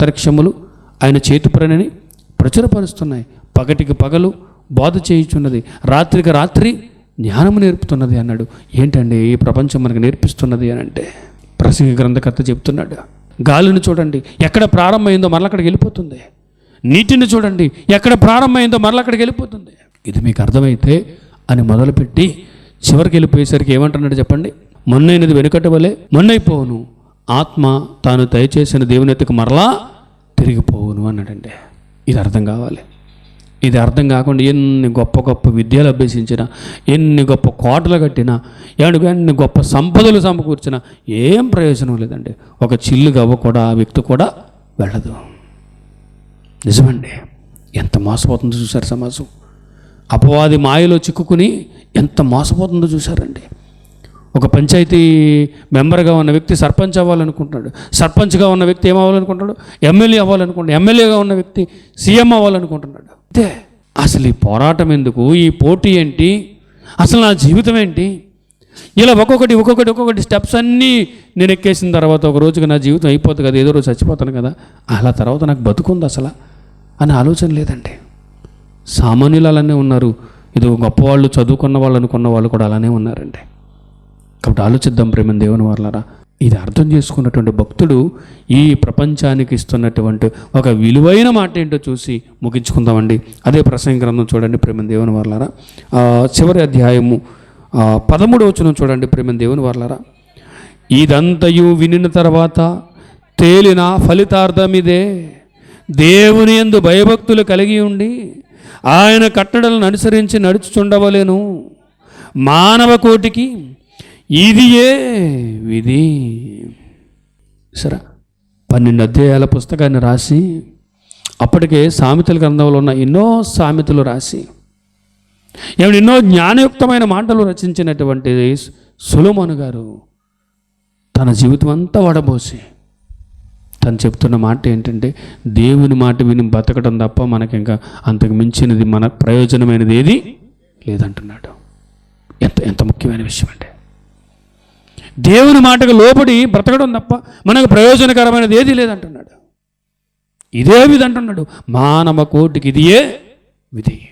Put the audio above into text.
అంతరిక్షములు ఆయన చేతి ప్రచురపరుస్తున్నాయి. పగటికి పగలు బోధ చేయుచున్నది. రాత్రికి రాత్రి జ్ఞానము నేర్పుతున్నది అన్నాడు. ఏంటండి ఈ ప్రపంచం మనకు నేర్పిస్తున్నది అని అంటే ప్రసంగ గ్రంథకర్త చెప్తున్నాడు. గాలిని చూడండి. ఎక్కడ ప్రారంభమైందో మరల అక్కడికి వెళ్ళిపోతుంది. నీటిని చూడండి. ఎక్కడ ప్రారంభమైందో మరల అక్కడికి వెళ్ళిపోతుంది. ఇది మీకు అర్థమైతే అని మొదలుపెట్టి చివరికి వెళ్ళిపోయేసరికి ఏమంటున్నాడు చెప్పండి? మొన్నైనది వెనుకటవలే మొన్నైపోవును. ఆత్మ తాను దయచేసిన దేవుని ఎత్తుకు మరలా తిరిగిపోవును అన్నాడండి ఇది అర్థం కావాలి. ఇది అర్థం కాకుండా ఎన్ని గొప్ప గొప్ప విద్యలు అభ్యసించినా ఎన్ని గొప్ప కోటలు కట్టినా ఎన్ని ఎన్ని గొప్ప సంపదలు సమకూర్చినా ఏం ప్రయోజనం లేదండి. ఒక చిల్లు గవ్వ కూడా ఆ వ్యక్తి కూడా వెళ్ళదు. నిజమండి. ఎంత మోసపోతుందో చూశారు సమాజం. అపవాది మాయలో చిక్కుకుని ఎంత మోసపోతుందో చూశారండి. ఒక పంచాయతీ మెంబర్గా ఉన్న వ్యక్తి సర్పంచ్ అవ్వాలనుకుంటున్నాడు. సర్పంచ్గా ఉన్న వ్యక్తి ఏమవ్వాలనుకుంటున్నాడు ఎమ్మెల్యే అవ్వాలనుకుంటాడు ఎమ్మెల్యేగా ఉన్న వ్యక్తి సీఎం అవ్వాలనుకుంటున్నాడు. అంతే. అసలు ఈ పోరాటం ఎందుకు? ఈ పోటీ ఏంటి? అసలు నా జీవితం ఏంటి? ఇలా ఒక్కొక్కటి ఒక్కొక్కటి ఒక్కొక్కటి స్టెప్స్ అన్నీ నేను ఎక్కేసిన తర్వాత ఒక రోజుకి నా జీవితం అయిపోతుంది కదా ఏదో రోజు చచ్చిపోతాను కదా. అలా తర్వాత నాకు బతుకుంది అసలు అనే ఆలోచన లేదండి. సామాన్యులు అలానే ఉన్నారు. ఇది గొప్పవాళ్ళు చదువుకున్న వాళ్ళు అనుకున్న వాళ్ళు కూడా అలానే ఉన్నారండి. కాబట్టి ఆలోచిద్దాం ప్రేమ దేవుని వాళ్ళరా ఇది అర్థం చేసుకున్నటువంటి భక్తుడు ఈ ప్రపంచానికి ఇస్తున్నటువంటి ఒక విలువైన మాట ఏంటో చూసి ముగించుకుందామండి. అదే ప్రసంగ గ్రంథం చూడండి ప్రేమ దేవుని వాళ్ళరా చివరి అధ్యాయము పదమూడవచనం వచనం చూడండి ప్రేమ దేవుని వాళ్ళరా ఇదంతయు వినిన తర్వాత తేలిన ఫలితార్థం ఇదే దేవుని యందు భయభక్తులు కలిగి ఉండి ఆయన కట్టడలను అనుసరించి నడుచుచుండవలేను. మానవ కోటికి ఇదియే విధి. సరే పన్నెండు అధ్యాయాల పుస్తకాన్ని రాసి అప్పటికే సామెతల గ్రంథంలో ఉన్న ఎన్నో సామెతలు రాసి ఏమైనా ఎన్నో జ్ఞానయుక్తమైన మాటలు రచించినటువంటి సులోమోను గారు తన జీవితం అంతా వడబోసి తను చెప్తున్న మాట ఏంటంటే దేవుని మాట విని బతకడం తప్ప మనకి ఇంకా అంతకు మించినది మన ప్రయోజనమైనది ఏది లేదంటున్నాడు. ఎంత ఎంత ముఖ్యమైన విషయం అంటే. దేవుని మాటకు లోపడి బ్రతకడం తప్ప మనకు ప్రయోజనకరమైనది ఏది లేదంటున్నాడు. ఇదే విధి అంటున్నాడు మానవ కోటికి ఇదియే విధి.